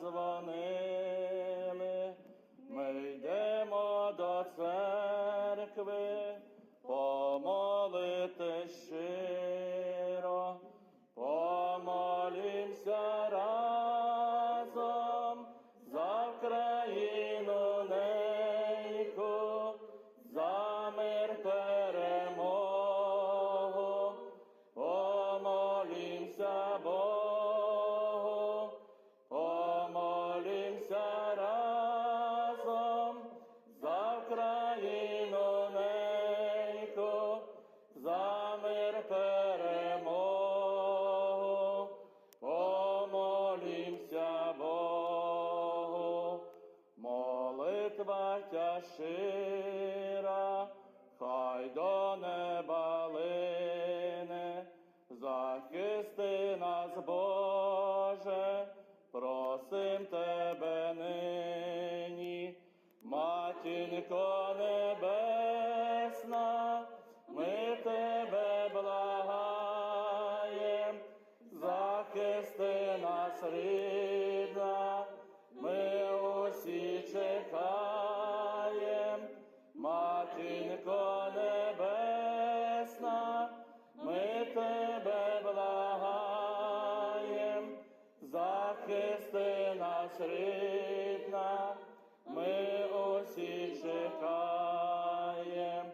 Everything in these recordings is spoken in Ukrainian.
звони. щира, хай до неба лине, захисти нас, Боже, просим тебе нині, матінко небесна, ми тебе благаєм, захисти нас рівня. Рідна, ми усі чекаєм.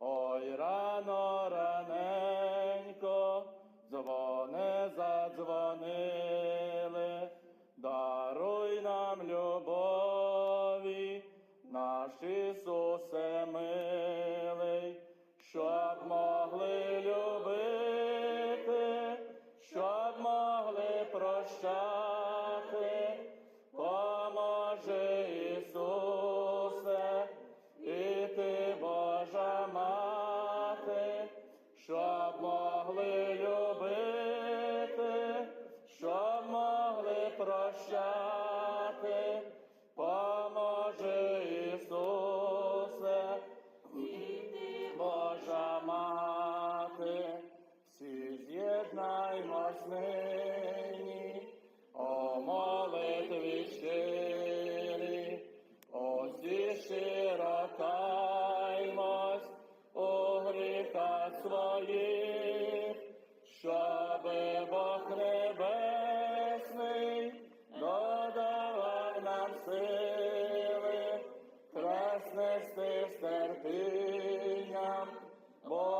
Ой, рано, раненько, дзвони задзвонили, даруй нам любові, наш Ісусе милий, щоб могли прощати, поможи Ісусе, діти Божа мати, всі з'єднаймо з нині, о молитві щирі, усі широкаймось у гріха своїх. Христе, з терпінням, бо